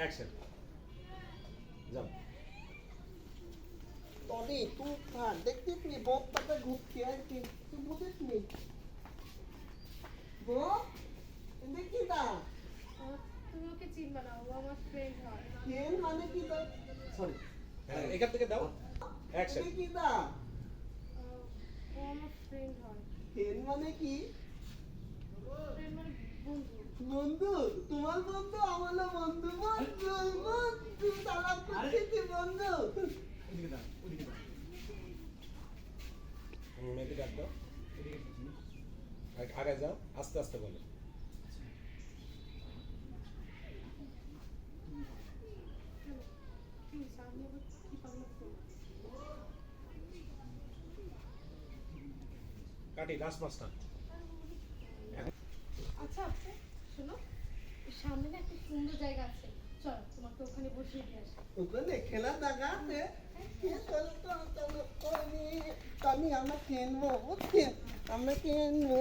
Action যাও Tony তুই থাক দেখতিস নি বব পাতা ঘুরছে আর কি তুই বুঝিস নি বব দেখি না তুমি ওকে চিনবে না ও আমার ফ্রেন্ড হয় কেন মানে কি তার সরি হ্যাঁ এখান থেকে দাও অ্যাকশন দেখি না ও আমার ফ্রেন্ড হয় মানে কি ফ্রেন্ড মানে বন্ধু বন্ধু তোমার বন্ধু আমার বন্ধু মেয়েকে ডাক দাও। আগে- যাও আস্তে আস্তে বলো। কাটি লাস্ট মাস্টার আচ্ছা আপু শোনো সামনে না একটা সুন্দর জায়গা আছে। চলো তোমাকে ওখানে বসিয়ে দিয়ে আসি। ওখানে খেলা দেখা আছে। চলো আমি আমি আমরা কিনবো বুঝছেন আমরা কিনবো